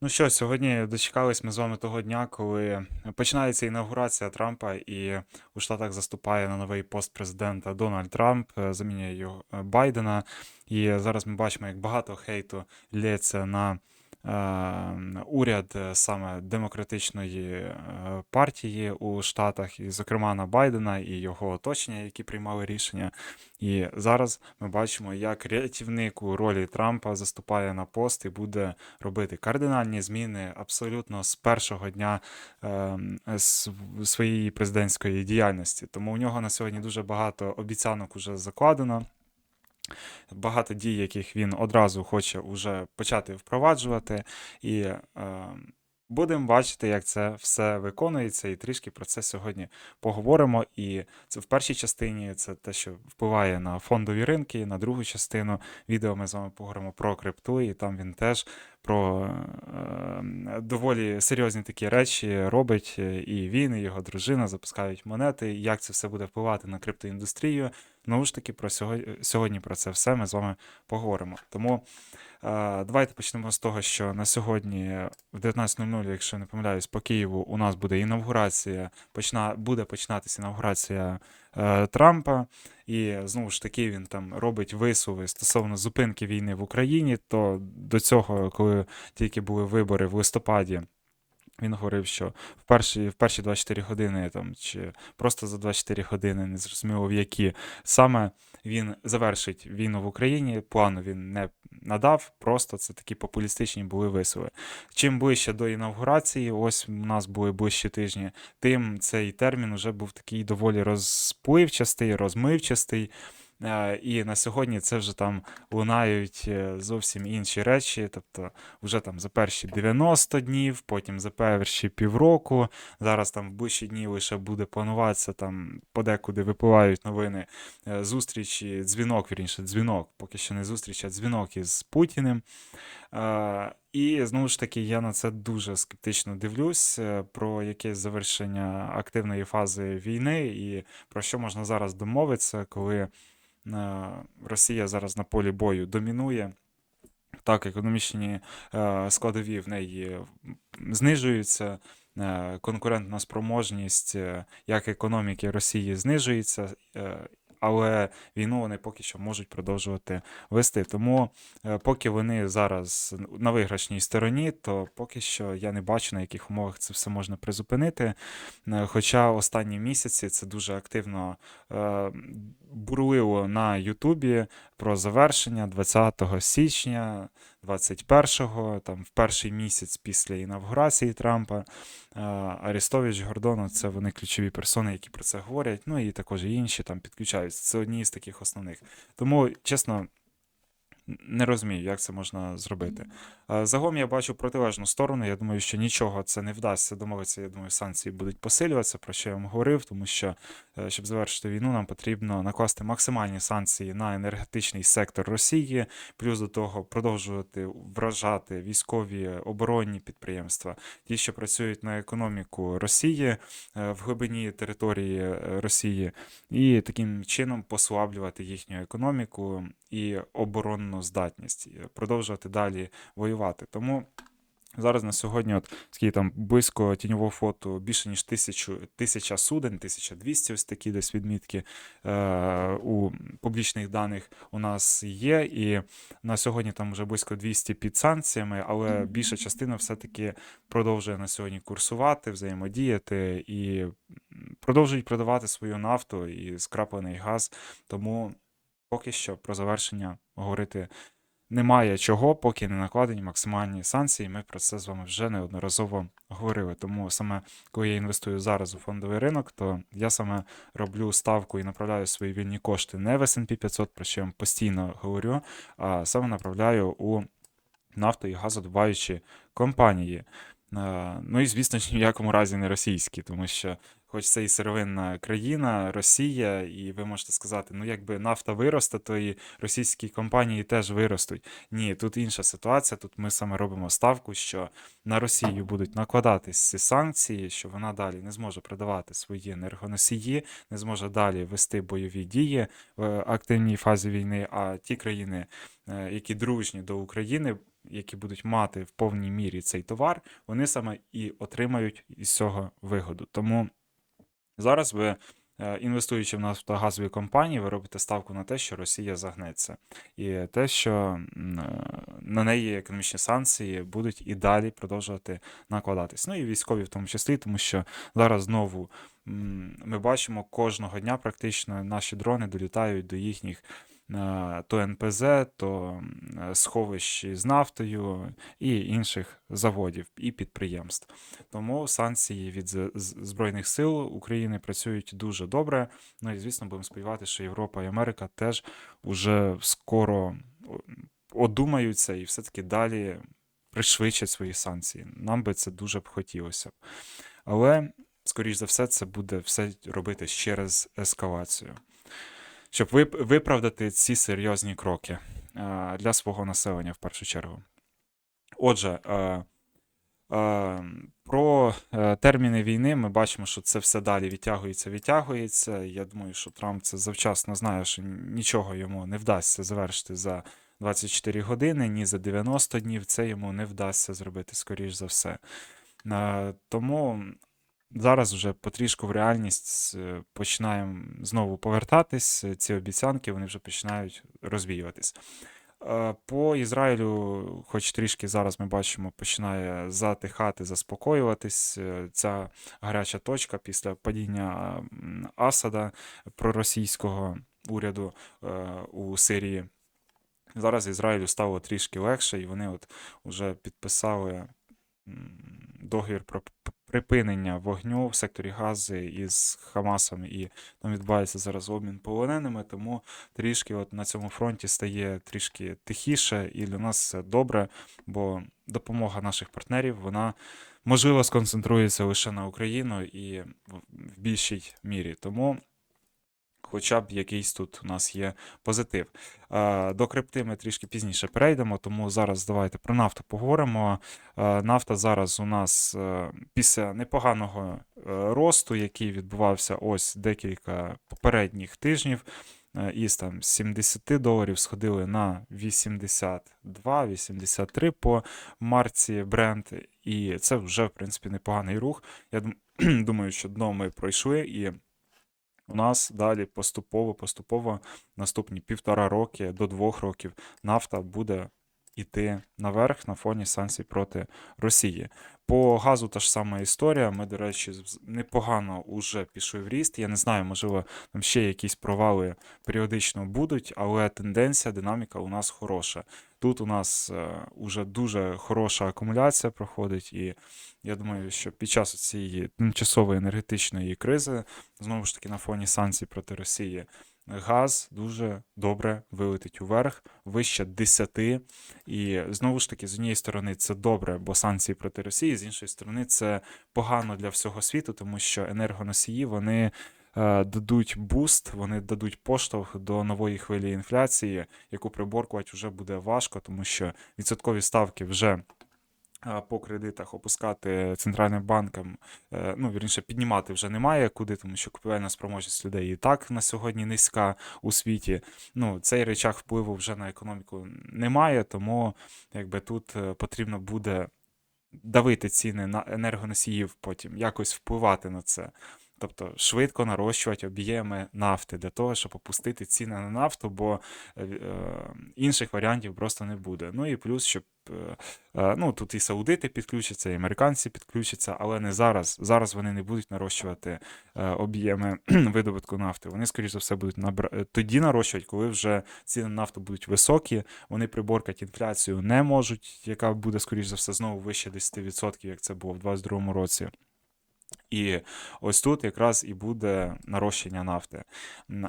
Ну що, сьогодні дочекались ми з вами того дня, коли починається інаугурація Трампа, і у Штатах заступає на новий пост президента Дональд Трамп, е, замінює його е, Байдена. І зараз ми бачимо, як багато хейту лється на уряд е, саме демократичної е, партії у Штатах, і, зокрема, на Байдена і його оточення, які приймали рішення. І зараз ми бачимо, як рятівник у ролі Трампа заступає на пост і буде робити кардинальні зміни абсолютно з першого дня ем, своєї президентської діяльності. Тому у нього на сьогодні дуже багато обіцянок уже закладено. Багато дій, яких він одразу хоче уже почати впроваджувати, і е, будемо бачити, як це все виконується, і трішки про це сьогодні поговоримо. І це в першій частині це те, що впливає на фондові ринки. На другу частину відео ми з вами поговоримо про крипту, і там він теж про е, доволі серйозні такі речі робить. І він, і його дружина запускають монети. Як це все буде впливати на криптоіндустрію? Знову ж таки, про сьогодні, сьогодні про це все ми з вами поговоримо. Тому е, давайте почнемо з того, що на сьогодні в 19.00, якщо не помиляюсь, по Києву у нас буде інавгурація, почна, буде починатися інавгурація е, Трампа. І знову ж таки він там робить висуви стосовно зупинки війни в Україні. То до цього, коли тільки були вибори в листопаді. Він говорив, що в перші, в перші 24 години там, чи просто за 24 години, не зрозуміло в які, саме він завершить війну в Україні. Плану він не надав, просто це такі популістичні були висови. Чим ближче до інавгурації, ось у нас були ближчі тижні, тим цей термін вже був такий доволі розпливчастий, розмивчастий. Е, І на сьогодні це вже там лунають е, зовсім інші речі. Тобто, вже там за перші 90 днів, потім за перші півроку. Зараз там в ближчі дні лише буде плануватися там подекуди випливають новини е, зустрічі, дзвінок, вірніше, дзвінок, поки що не зустріч, а дзвінок із Путіним. І знову ж таки, я на це дуже скептично дивлюсь про якесь завершення активної фази війни і про що можна зараз домовитися, коли Росія зараз на полі бою домінує. Так, економічні е, складові в неї знижуються, е, конкурентна спроможність е, як економіки Росії знижується, е, але війну вони поки що можуть продовжувати вести. Тому, е, поки вони зараз на виграшній стороні, то поки що я не бачу, на яких умовах це все можна призупинити. Е, Хоча останні місяці це дуже активно е, бурлило на Ютубі про завершення 20 січня 21-го, там в перший місяць після інавгурації Трампа. Арестович, Гордону це вони ключові персони, які про це говорять. Ну і також і інші там підключаються. Це одні з таких основних. Тому, чесно, не розумію, як це можна зробити. Загалом я бачу протилежну сторону. Я думаю, що нічого це не вдасться домовитися. Я думаю, санкції будуть посилюватися, про що я вам говорив, тому що е, щоб завершити війну, нам потрібно накласти максимальні санкції на енергетичний сектор Росії, плюс до того продовжувати вражати військові оборонні підприємства, ті, що працюють на економіку Росії е, в глибині території е, Росії, і таким чином послаблювати їхню економіку і оборонну здатність, продовжувати далі воювати. Тому. Зараз на сьогодні, от скільки там близько тіньового фото, більше ніж тисячу, тисяча суден, 1200 ось такі десь відмітки е, у публічних даних у нас є. І на сьогодні там вже близько 200 під санкціями, але більша частина все-таки продовжує на сьогодні курсувати, взаємодіяти і продовжують продавати свою нафту і скраплений газ. Тому поки що про завершення говорити немає чого, поки не накладені максимальні санкції. Ми про це з вами вже неодноразово говорили. Тому саме коли я інвестую зараз у фондовий ринок, то я саме роблю ставку і направляю свої вільні кошти не в S&P 500, про що я постійно говорю, а саме направляю у нафто і газодобуваючі компанії. Е, Ну і звісно ж ні в якому разі не російські, тому що, хоч це і сировинна країна, Росія, і ви можете сказати, ну якби нафта виросте, то і російські компанії теж виростуть. Ні, тут інша ситуація. Тут ми саме робимо ставку, що на Росію будуть накладатись ці санкції, що вона далі не зможе продавати свої енергоносії, не зможе далі вести бойові дії в активній фазі війни. А ті країни, е, які дружні до України, які будуть мати в повній мірі цей товар, вони саме і отримають із цього вигоду. Тому зараз ви, е, інвестуючи в нафтогазові компанії, ви робите ставку на те, що Росія загнеться, і те, що е, на неї економічні санкції будуть і далі продовжувати накладатись. Ну і військові в тому числі, тому що зараз знову ми бачимо кожного дня практично наші дрони долітають до їхніх. То НПЗ, то м, е, сховищ з нафтою і інших заводів і підприємств. Тому санкції від Збройних сил України працюють дуже добре. Ну і звісно, будемо сподіватися, що Європа і Америка теж уже скоро одумаються і все-таки далі пришвидшать свої санкції. Нам би це дуже б хотілося. Але, скоріш за все, це буде все робити через ескалацію, щоб вип- виправдати ці серйозні кроки е, для свого населення в першу чергу. Отже, е, Е, Про терміни війни ми бачимо, що це все далі відтягується, відтягується. Я думаю, що Трамп це завчасно знає, що нічого йому не вдасться завершити за 24 години, ні за 90 днів. Це йому не вдасться зробити, скоріш за все. Тому зараз вже потрішку в реальність е, починаємо знову повертатись. Ці обіцянки вони вже починають розвіюватись. Е, По Ізраїлю, хоч трішки зараз ми бачимо, починає затихати, заспокоюватись е, ця гаряча точка після падіння Асада проросійського уряду е, у Сирії. Зараз Ізраїлю стало трішки легше, і вони от вже підписали договір про припинення вогню в секторі Гази із Хамасом, і там відбувається зараз обмін полоненими, тому трішки от на цьому фронті стає трішки тихіше, і для нас це добре, бо допомога наших партнерів, вона можливо сконцентрується лише на Україну і в більшій мірі. Тому хоча б якийсь тут у нас є позитив. Е, До крипти ми трішки пізніше перейдемо, тому зараз давайте про нафту поговоримо. Е, Нафта зараз у нас е, після непоганого росту, який відбувався ось декілька попередніх тижнів, із там 70 доларів сходили на 82-83 по марці бренд, і це вже в принципі непоганий рух. Я думаю, що дно ми пройшли і. У нас далі поступово, поступово наступні півтора роки до двох років нафта буде йти наверх на фоні санкцій проти Росії. По газу та ж сама історія. Ми, до речі, непогано уже пішли в ріст. Я не знаю, можливо, там ще якісь провали періодично будуть, але тенденція, динаміка у нас хороша. Тут у нас е, уже дуже хороша акумуляція проходить, і я думаю, що під час цієї тимчасової енергетичної кризи, знову ж таки, на фоні санкцій проти Росії, газ дуже добре вилетить уверх, вище 10. І знову ж таки, з однієї сторони, це добре, бо санкції проти Росії, з іншої сторони, це погано для всього світу, тому що енергоносії вони. Е, Дадуть буст, вони дадуть поштовх до нової хвилі інфляції, яку приборкувати вже буде важко, тому що відсоткові ставки вже по кредитах опускати центральним банкам, е, ну, вірніше, піднімати вже немає куди, тому що купівельна спроможність людей і так на сьогодні низька у світі. Ну, цей речах впливу вже на економіку немає, тому якби тут е, потрібно буде давити ціни на енергоносіїв потім, якось впливати на це. Тобто швидко нарощувати об'єми нафти для того, щоб опустити ціни на нафту, бо е, е, інших варіантів просто не буде. Ну і плюс, щоб е, ну, тут і саудити підключаться, і американці підключаться, але не зараз. Зараз вони не будуть нарощувати об'єми видобутку нафти. Вони, скоріш за все, будуть набра... тоді нарощувати, коли вже ціни на нафту будуть високі. Вони приборкати інфляцію не можуть, яка буде, скоріш за все, знову вище 10%, як це було в 2022 році. І ось тут якраз і буде нарощення нафти,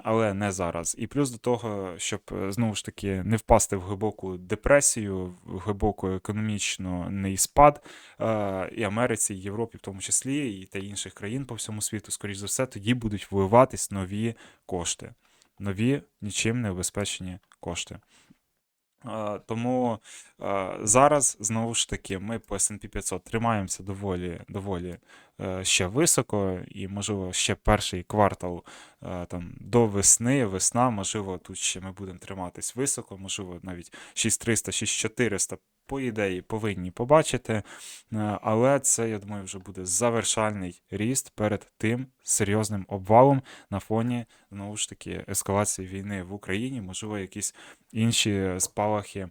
але не зараз. І плюс до того, щоб е, знову ж таки не впасти в глибоку депресію, в глибоку економічний спад е, і Америці, і Європі, в тому числі, і та інших країн по всьому світу, скоріш за все, тоді будуть вливатись нові кошти, нові нічим не обезпечені кошти. Тому зараз знову ж таки ми по S&P 500 тримаємося доволі, доволі е, ще високо, і можливо ще перший квартал е, там до весни, весна, можливо, тут ще ми будемо триматись високо, можливо, навіть 6300, 6400 по ідеї повинні побачити. Е, Але це, я думаю, вже буде завершальний ріст перед тим серйозним обвалом на фоні знову ж таки ескалації війни в Україні, можливо, якісь інші спалахи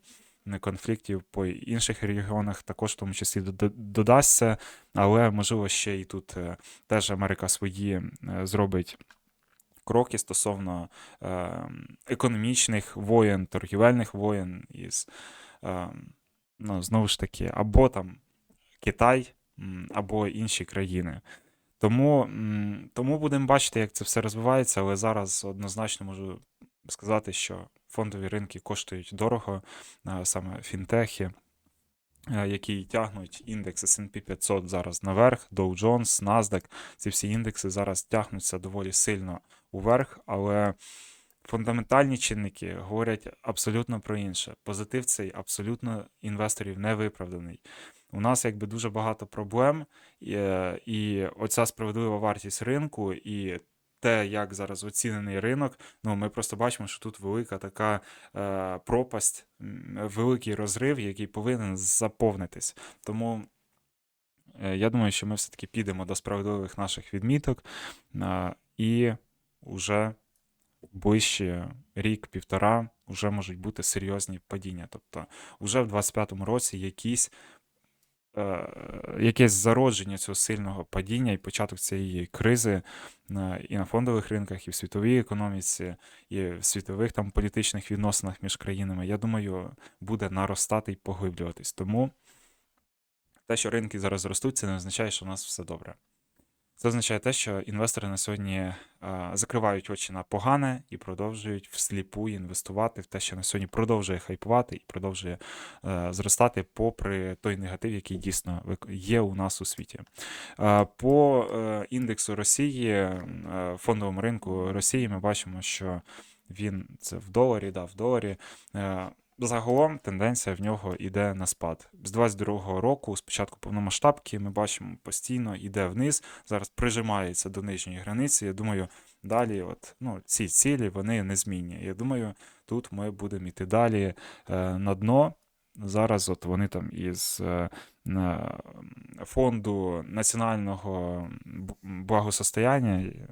конфліктів по інших регіонах також в тому числі додасться, але можливо ще і тут е, теж Америка свої е, зробить. Кроки стосовно е, економічних воєн, торгівельних воєн із е, ну, знову ж таки, або там Китай, або інші країни. Тому, тому будемо бачити, як це все розвивається, але зараз однозначно можу сказати, що фондові ринки коштують дорого, саме фінтехи, які тягнуть індекс S&P 500 зараз наверх, Dow Jones, NASDAQ, ці всі індекси зараз тягнуться доволі сильно уверх, але фундаментальні чинники говорять абсолютно про інше. Позитив цей абсолютно інвесторів не виправданий. У нас якби дуже багато проблем, і, і оця справедлива вартість ринку, і те, як зараз оцінений ринок, ну ми просто бачимо, що тут велика така е, пропасть, великий розрив, який повинен заповнитись. Тому е, я думаю, що ми все-таки підемо до справедливих наших відміток е, і вже ближче рік-півтора вже можуть бути серйозні падіння. Тобто, вже в 25-му році якісь е, якесь зародження цього сильного падіння і початок цієї кризи е, і на фондових ринках, і в світовій економіці, і в світових там політичних відносинах між країнами, я думаю, буде наростати і поглиблюватись. Тому те, що ринки зараз ростуть, це не означає, що у нас все добре. Це означає те, що інвестори на сьогодні закривають очі на погане і продовжують всліпу інвестувати в те, що на сьогодні продовжує хайпувати і продовжує е, зростати, попри той негатив, який дійсно є у нас у світі. По е, індексу Росії, е, фондовому ринку Росії, ми бачимо, що він це в доларі, да, в доларі. Загалом тенденція в нього йде на спад. З 22-го року, з початку повномасштабки, ми бачимо постійно йде вниз, зараз прижимається до нижньої границі. Я думаю, далі, от, ну, ці цілі вони незмінні. Я думаю, тут ми будемо йти далі е, на дно. Зараз от вони там із е, фонду національного благосостояння е,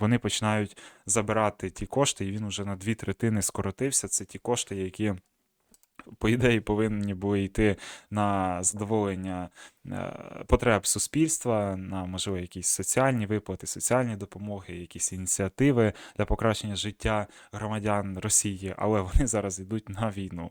вони починають забирати ті кошти, і він вже на дві третини скоротився. Це ті кошти, які по ідеї повинні були йти на задоволення е, потреб суспільства, на можливо якісь соціальні виплати, соціальні допомоги, якісь ініціативи для покращення життя громадян Росії, але вони зараз йдуть на війну.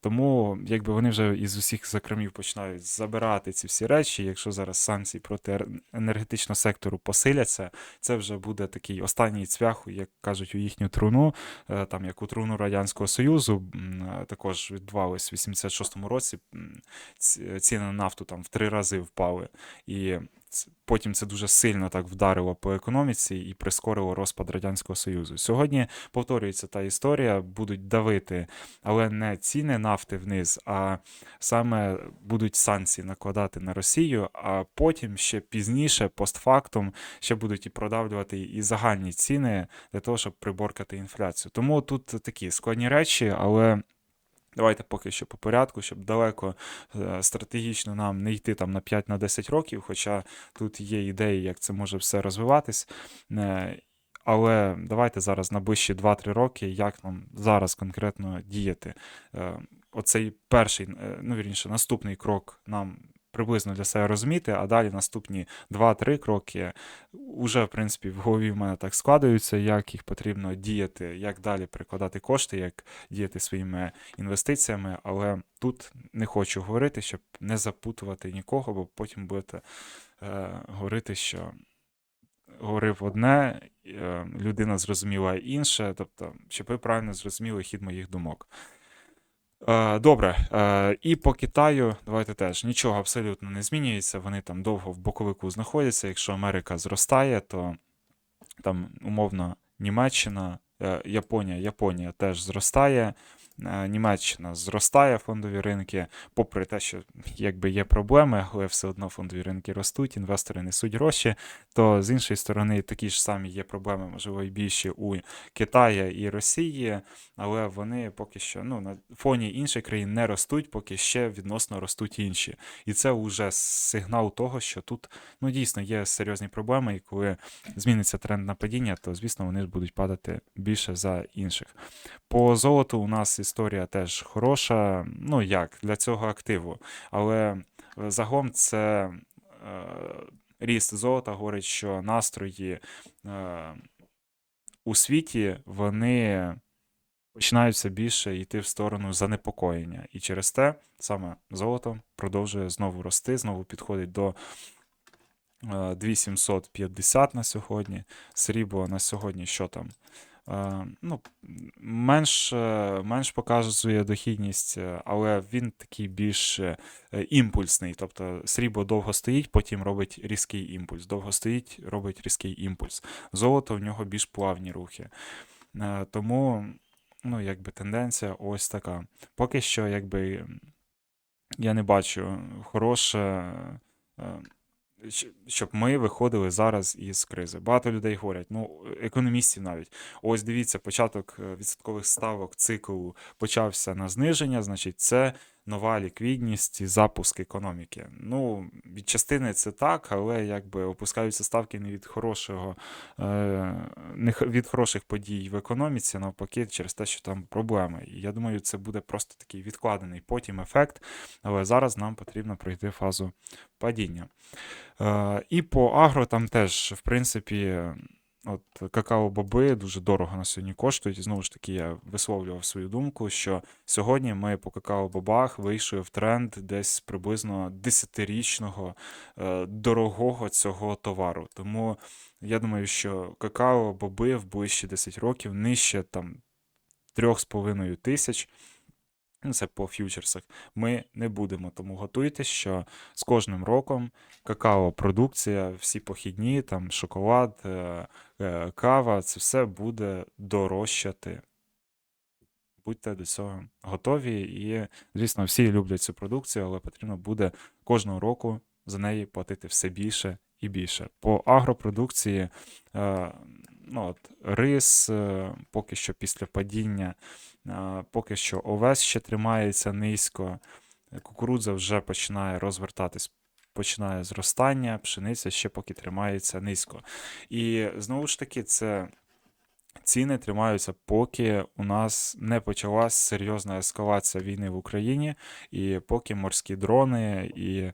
Тому якби вони вже із усіх закромів починають забирати ці всі речі. Якщо зараз санкції проти енергетичного сектору посиляться, це вже буде такий останній цвях, як кажуть, у їхню труну, е, там як у труну Радянського Союзу, е, також відбувалось в 86-му році. ці- Ціни на нафту там в три рази впали. І потім це дуже сильно так вдарило по економіці і прискорило розпад Радянського Союзу. Сьогодні повторюється та історія, будуть давити, але не ціни нафти вниз, а саме будуть санкції накладати на Росію, а потім ще пізніше, постфактум, ще будуть і продавлювати і загальні ціни для того, щоб приборкати інфляцію. Тому тут такі складні речі, але. Давайте поки що по порядку, щоб далеко е, стратегічно нам не йти там на 5-10 років, хоча тут є ідеї, як це може все розвиватись. Е, Але давайте зараз на ближчі 2-3 роки, як нам зараз конкретно діяти. Е, Оцей перший, ну вірніше, наступний крок нам приблизно для себе розуміти, а далі наступні 2-3 кроки уже, в принципі, в голові в мене так складаються, як їх потрібно діяти, як далі прикладати кошти, як діяти своїми інвестиціями. Але тут не хочу говорити, щоб не запутувати нікого, бо потім будете е, говорити, що говорив одне, е, людина зрозуміла інше, тобто, щоб ви правильно зрозуміли хід моїх думок. Е, Добре, е, і по Китаю давайте теж нічого абсолютно не змінюється. Вони там довго в боковику знаходяться. Якщо Америка зростає, то там умовно Німеччина, е, Японія, Японія теж зростає. Е, Німеччина зростає фондові ринки, попри те, що якби є проблеми, але все одно фондові ринки ростуть, інвестори несуть гроші. То з іншої сторони, такі ж самі є проблеми, можливо, і більші у Китаї і Росії, але вони поки що ну, на фоні інших країн не ростуть, поки ще відносно ростуть інші. І це вже сигнал того, що тут ну, дійсно є серйозні проблеми, і коли зміниться тренд на падіння, то звісно вони будуть падати більше за інших. По золоту у нас історія теж хороша. Ну як для цього активу, але е, загалом це. Е, Ріст золота говорить, що настрої е, у світі вони починають все більше йти в сторону занепокоєння. І через те саме золото продовжує знову рости, знову підходить до е, 2750 на сьогодні. Срібло на сьогодні що там? Е, ну, менш, е, менш показує дохідність, е, але він такий більш імпульсний. Тобто срібло довго стоїть, потім робить різкий імпульс. Довго стоїть, робить різкий імпульс. Золото в нього більш плавні рухи. Тому, ну, якби тенденція ось така. Поки що, якби я не бачу хороше. Щоб ми виходили зараз із кризи. Багато людей говорять, ну, економістів навіть. Ось дивіться, початок е, відсоткових ставок циклу почався на зниження, значить, це нова ліквідність і запуск економіки. Ну, від частини це так, але якби опускаються ставки не від хорошого, е, не від хороших подій в економіці, навпаки, через те, що там проблеми. І я думаю, це буде просто такий відкладений потім ефект, але зараз нам потрібно пройти фазу падіння. Е, І по агро там теж, в принципі, от какао-боби дуже дорого на сьогодні коштують. І знову ж таки, я висловлював свою думку, що сьогодні ми по какао-бобах вийшли в тренд десь приблизно 10-річного е, дорогого цього товару. Тому я думаю, що какао-боби в ближчі 10 років нижче там 3,5 тисяч. Це по ф'ючерсах. Ми не будемо. Тому готуйтесь, що з кожним роком какао-продукція, всі похідні, там шоколад, е, е, кава, це все буде дорожчати. Будьте до цього готові. І, звісно, всі люблять цю продукцію, але потрібно буде кожного року за неї платити все більше і більше. По агропродукції, е, ну, от, рис, е, поки що після падіння, е, поки що овес ще тримається низько, кукурудза вже починає розвертатись. Починає зростання, пшениця ще поки тримається низько. І знову ж таки, це ціни тримаються, поки у нас не почалась серйозна ескалація війни в Україні, і поки морські дрони і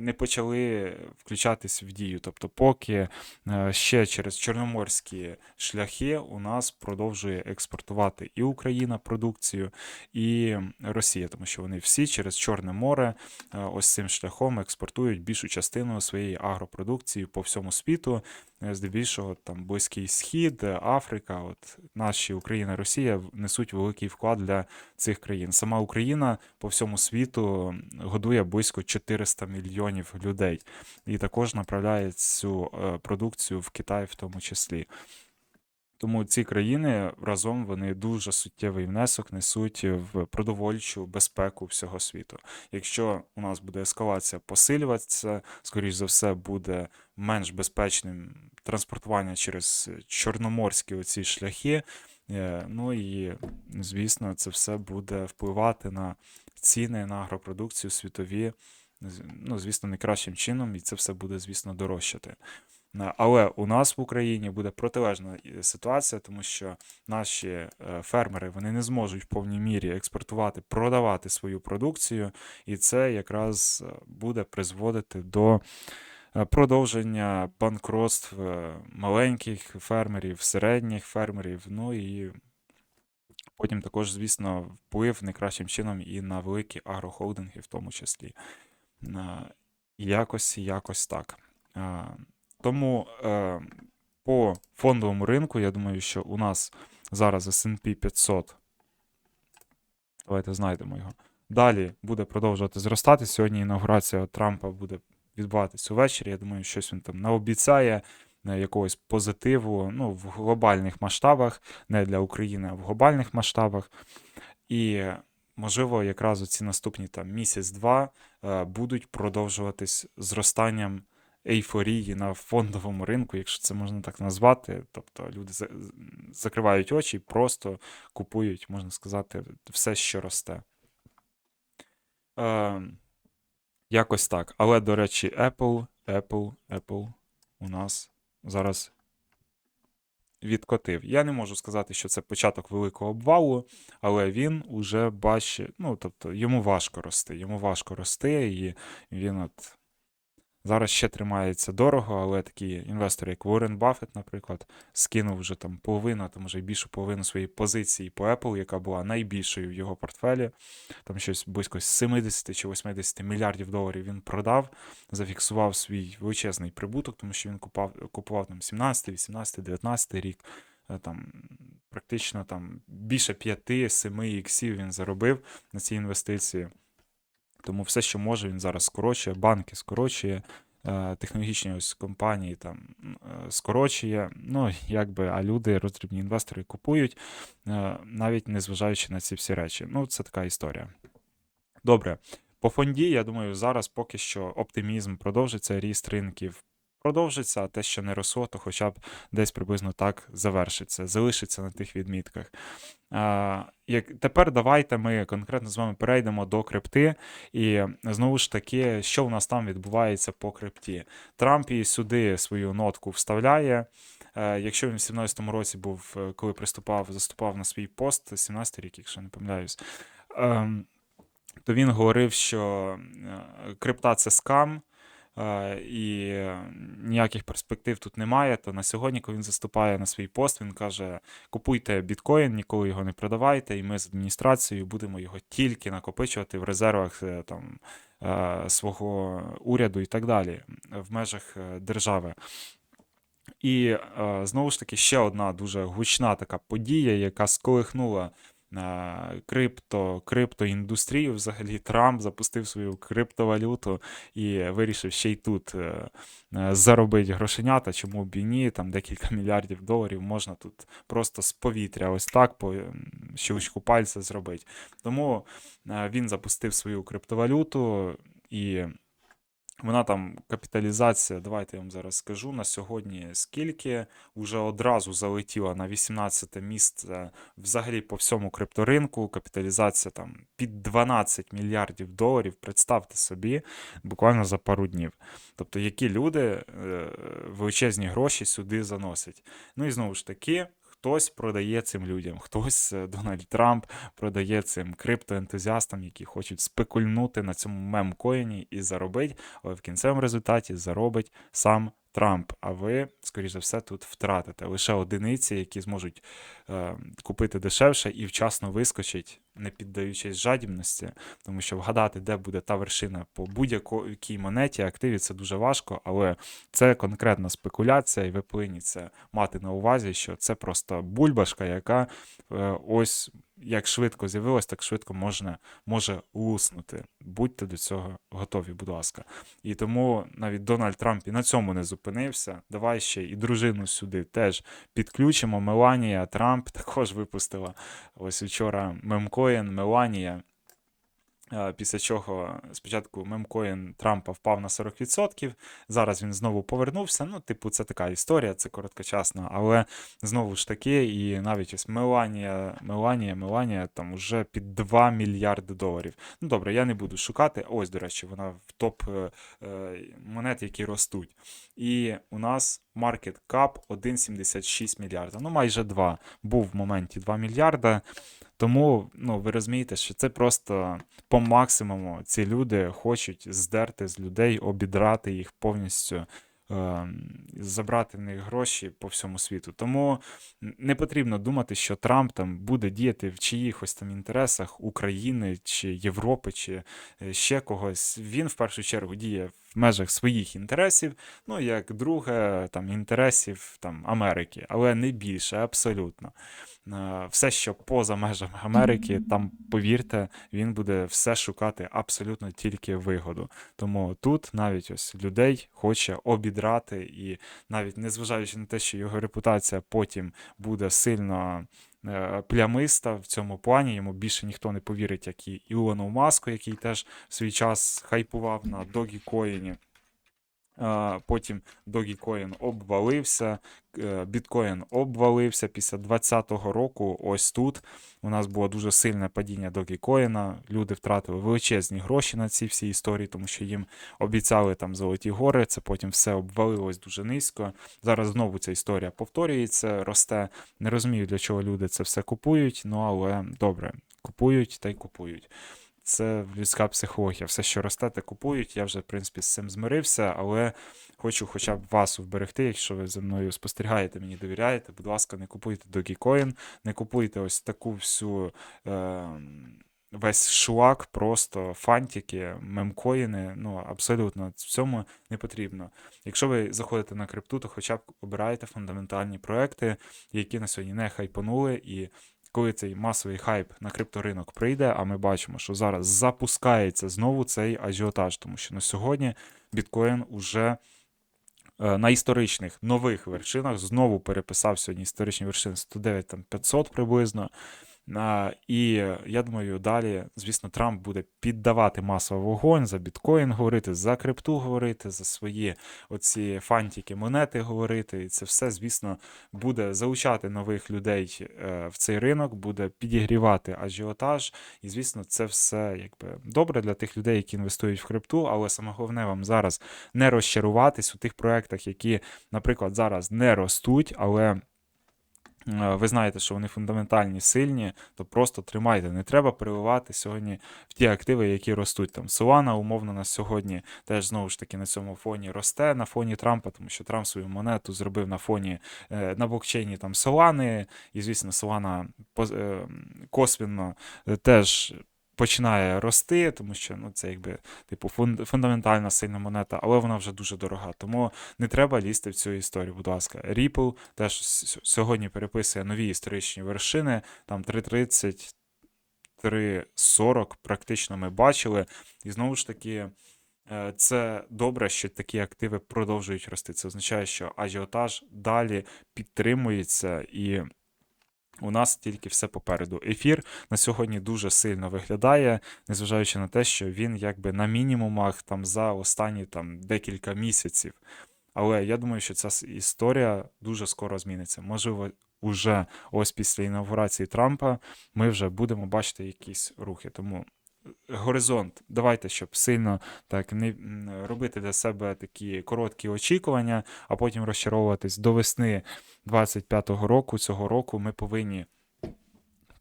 не почали включатись в дію. Тобто, поки е, ще через чорноморські шляхи у нас продовжує експортувати і Україна продукцію, і Росія, тому що вони всі через Чорне море е, ось цим шляхом експортують більшу частину своєї агропродукції по всьому світу. Е, Здебільшого там Близький Схід, Африка, от наші Україна, Росія несуть великий вклад для цих країн. Сама Україна по всьому світу годує близько 400 мільйонів людей і також направляє цю е, продукцію в Китай, в тому числі. Тому ці країни разом вони дуже суттєвий внесок несуть в продовольчу безпеку всього світу. Якщо у нас буде ескалація посилюватися, скоріш за все, буде менш безпечним транспортування через чорноморські оці шляхи. Е, Ну і звісно, це все буде впливати на ціни на агропродукцію світові. Ну, звісно, не кращим чином, і це все буде, звісно, дорожчати. Але у нас в Україні буде протилежна е, ситуація, тому що наші е, фермери вони не зможуть в повній мірі експортувати, продавати свою продукцію, і це якраз е, буде призводити до продовження банкротств маленьких фермерів, середніх фермерів. Ну і потім також, звісно, вплив не кращим чином і на великі агрохолдинги, в тому числі. Е, Якось, якось так. Е, Тому е, по фондовому ринку, я думаю, що у нас зараз S&P 500. Давайте знайдемо його. Далі буде продовжувати зростати. Сьогодні інаугурація Трампа буде відбуватись увечері. Я думаю, щось він там наобіцяє. якогось позитиву ну, в глобальних масштабах, не для України, а в глобальних масштабах. І, можливо, якраз ці наступні там місяць-два е, будуть продовжуватись зростанням ейфорії на фондовому ринку, якщо це можна так назвати. Тобто люди закривають очі і просто купують, можна сказати, все, що росте. Е, якось так. Але, до речі, Apple, Apple, Apple у нас зараз відкотив. Я не можу сказати, що це початок великого обвалу, але він уже бачить, ну, тобто, йому важко рости, йому важко рости, і він от зараз ще тримається дорого, але такі інвестори, як Уоррен Баффет, наприклад, скинув вже там половину, там вже більшу половину своєї позиції по Apple, яка була найбільшою в його портфелі. Там щось близько 70 чи 80 мільярдів доларів він продав, зафіксував свій величезний прибуток, тому що він купав, купував там 17, 18, 19 рік. е, Там практично там більше 5-7 іксів він заробив на ці інвестиції. Тому все, що може, він зараз скорочує, банки скорочує, е, технологічні ось компанії там е, скорочує. Ну, якби, а люди, роздрібні інвестори купують, е, навіть не зважаючи на ці всі речі. Ну, це така історія. Добре. По фонді, я думаю, зараз поки що оптимізм продовжиться, ріст ринків продовжиться, а те, що не росло, то хоча б десь приблизно так завершиться, залишиться на тих відмітках. А, як, тепер давайте ми конкретно з вами перейдемо до крипти. І знову ж таки, що в нас там відбувається по крипті. Трамп і сюди свою нотку вставляє. Е, якщо він в 17-му році був, е, коли приступав, заступав на свій пост, 17-й рік, якщо не помиляюсь. ем, то він говорив, що е, крипта це скам, і е, ніяких перспектив тут немає. То на сьогодні, коли він заступає на свій пост, він каже: купуйте біткоін, ніколи його не продавайте, і ми з адміністрацією будемо його тільки накопичувати в резервах е, там, е, свого уряду і так далі, в межах держави. І знову ж таки ще одна дуже гучна така подія, яка сколихнула крипто, криптоіндустрію. Взагалі Трамп запустив свою криптовалюту і вирішив ще й тут е, е, заробити грошенята. Чому б і ні? Там декілька мільярдів доларів можна тут просто з повітря, ось так по щелчку пальця зробити. Тому е, він запустив свою криптовалюту і. Вона там капіталізація, давайте я вам зараз скажу на сьогодні скільки вже одразу залетіла на 18 місце взагалі по всьому крипторинку. Капіталізація там під 12 мільярдів доларів. Представте собі, буквально за пару днів. Тобто, які люди е, величезні гроші сюди заносять. Ну і знову ж таки. Хтось продає цим людям, хтось е, Дональд Трамп продає цим криптоентузіастам, які хочуть спекульнути на цьому мемкоїні і заробити, але в кінцевому результаті заробить сам Трамп. А ви, скоріш за все, тут втратите лише одиниці, які зможуть е, купити дешевше і вчасно вискочить, не піддаючись жадібності, тому що вгадати, де буде та вершина по будь-якій монеті, активі це дуже важко, але це конкретна спекуляція, і ви повинні це мати на увазі, що це просто бульбашка, яка е, ось як швидко з'явилось, так швидко можна, може луснути. Будьте до цього готові, будь ласка. І тому навіть Дональд Трамп і на цьому не зупинився. Давай ще і дружину сюди теж підключимо. Меланія Трамп також випустила ось вчора мемкоін Меланія. Е, Після чого спочатку мемкоін Трампа впав на 40%, зараз він знову повернувся. Ну, типу, це така історія, це короткочасна, але знову ж таки, і навіть ось Меланія, Меланія, Меланія там уже під 2 мільярди доларів. Ну добре, я не буду шукати. Ось, до речі, вона в топ е, е, монет, які ростуть. І у нас market cap 1,76 мільярда. Ну, майже 2. Був в моменті 2 мільярда. Тому ну, ви розумієте, що це просто по максимуму ці люди хочуть здерти з людей, обідрати їх повністю, е, забрати в них гроші по всьому світу. Тому не потрібно думати, що Трамп там буде діяти в чиїхось там інтересах України чи Європи, чи е, ще когось. Він в першу чергу діє в межах своїх інтересів, ну як друге, там інтересів там Америки, але не більше, абсолютно. Е, Все, що поза межами Америки, там, повірте, він буде все шукати абсолютно тільки вигоду. Тому тут навіть ось людей хоче обідрати, і навіть незважаючи на те, що його репутація потім буде сильно плямиста в цьому плані, йому більше ніхто не повірить, як і Ілону Маску, який теж в свій час хайпував на Догі А, Потім Dogecoin обвалився, е, біткоін обвалився після 2020 року. Ось тут у нас було дуже сильне падіння Dogecoin. Люди втратили величезні гроші на ці всі історії, тому що їм обіцяли там золоті гори. Це потім все обвалилось дуже низько. Зараз знову ця історія повторюється, росте. Не розумію, для чого люди це все купують. Ну але добре, купують та й купують. Це людська психологія. Все, що росте, те купують. Я вже, в принципі, з цим змирився, але хочу хоча б вас вберегти, якщо ви за мною спостерігаєте, мені довіряєте. Будь ласка, не купуйте Dogecoin, не купуйте ось таку всю. Е- Весь шлак, просто фантики, мемкоїни, ну абсолютно в цьому не потрібно. Якщо ви заходите на крипту, то хоча б обирайте фундаментальні проекти, які на сьогодні не хайпанули, і коли цей масовий хайп на крипторинок прийде, а ми бачимо, що зараз запускається знову цей ажіотаж, тому що на сьогодні біткоін уже е, на історичних нових вершинах знову переписав сьогодні історичні вершини 109 там 500 приблизно. І я думаю, далі, звісно, Трамп буде піддавати масово вогонь за біткоін говорити, за крипту говорити, за свої оці фантики, монети говорити. І це все, звісно, буде залучати нових людей е, в цей ринок, буде підігрівати ажіотаж. І, звісно, це все якби добре для тих людей, які інвестують в крипту. Але саме головне вам зараз не розчаруватись у тих проектах, які, наприклад, зараз не ростуть, але. Е, ви знаєте, що вони фундаментальні, сильні, то просто тримайте. Не треба переливати сьогодні в ті активи, які ростуть. Там Солана, умовно, на сьогодні теж знову ж таки на цьому фоні росте на фоні Трампа, тому що Трамп свою монету зробив на фоні е, на блокчейні там Солани. і, звісно, Солана е, косвенно теж починає рости, тому що ну, це якби типу фундаментальна сильна монета, але вона вже дуже дорога. Тому не треба лізти в цю історію. Будь ласка, Ripple теж сьогодні переписує нові історичні вершини, там 3.30. 3.40 практично ми бачили. І знову ж таки, е, це добре, що такі активи продовжують рости. Це означає, що ажіотаж далі підтримується і у нас тільки все попереду. Ефір на сьогодні дуже сильно виглядає, незважаючи на те, що він якби на мінімумах там за останні там декілька місяців. Але я думаю, що ця історія дуже скоро зміниться. Можливо, уже ось після інаугурації Трампа ми вже будемо бачити якісь рухи. Тому горизонт. Давайте, щоб сильно так не робити для себе такі короткі очікування, а потім розчаровуватись до весни 25-го року. Цього року ми повинні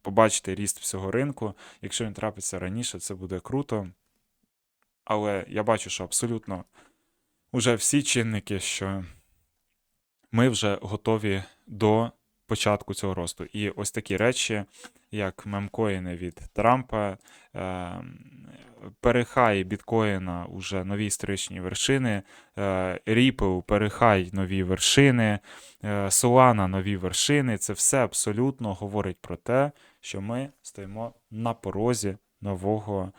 побачити ріст всього ринку. Якщо він трапиться раніше, це буде круто. Але я бачу, що абсолютно вже всі чинники, що ми вже готові до початку цього росту. І ось такі речі, як мемкоїни від Трампа, е, перехай біткоїна уже нові історичні вершини, е, Ripple перехай нові вершини, е, Solana нові вершини. Це все абсолютно говорить про те, що ми стоїмо на порозі нового.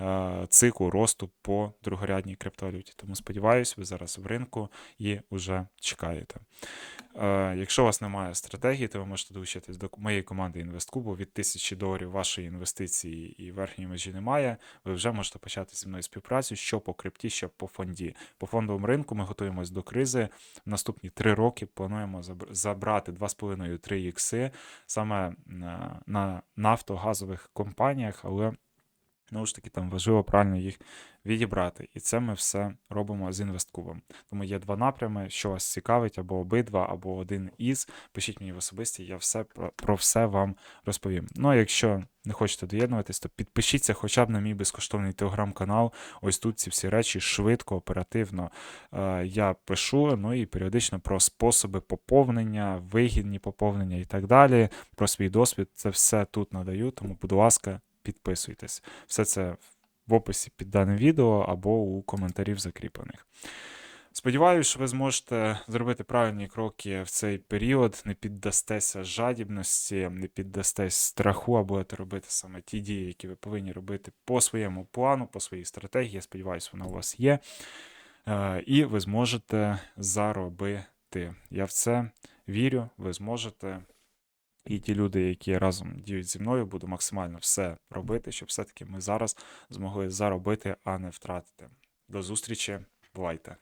Е, циклу росту по другорядній криптовалюті. Тому сподіваюся, ви зараз в ринку і вже чекаєте. Е, якщо у вас немає стратегії, то ви можете долучитись до моєї команди інвесткубу від 1000 доларів вашої інвестиції і верхньої межі немає. Ви вже можете почати зі мною співпрацю, що по крипті, що по фонді. По фондовому ринку ми готуємось до кризи. В наступні 3 роки плануємо забрати 2,5-3 ікси саме на нафтогазових компаніях, але Знову ж таки, там важливо правильно їх відібрати. І це ми все робимо з інвесткубом. Тому є два напрями, що вас цікавить, або обидва, або один із. Пишіть мені в особисті, я все про, про все вам розповім. Ну а якщо не хочете доєднуватись, то підпишіться хоча б на мій безкоштовний телеграм-канал. Ось тут ці всі речі швидко, оперативно е, я пишу. Ну і періодично про способи поповнення, вигідні поповнення і так далі. Про свій досвід. Це все тут надаю. Тому, будь ласка підписуйтесь. Все це в описі під даним відео або у коментарів закріплених. Сподіваюся, що ви зможете зробити правильні кроки в цей період, не піддастеся жадібності, не піддастесь страху, а будете робити саме ті дії, які ви повинні робити по своєму плану, по своїй стратегії. Я сподіваюся, вона у вас є. Е, І ви зможете заробити. Я в це вірю, ви зможете. І ті люди, які разом діють зі мною, буду максимально все робити, щоб все-таки ми зараз змогли заробити, а не втратити. До зустрічі, бувайте!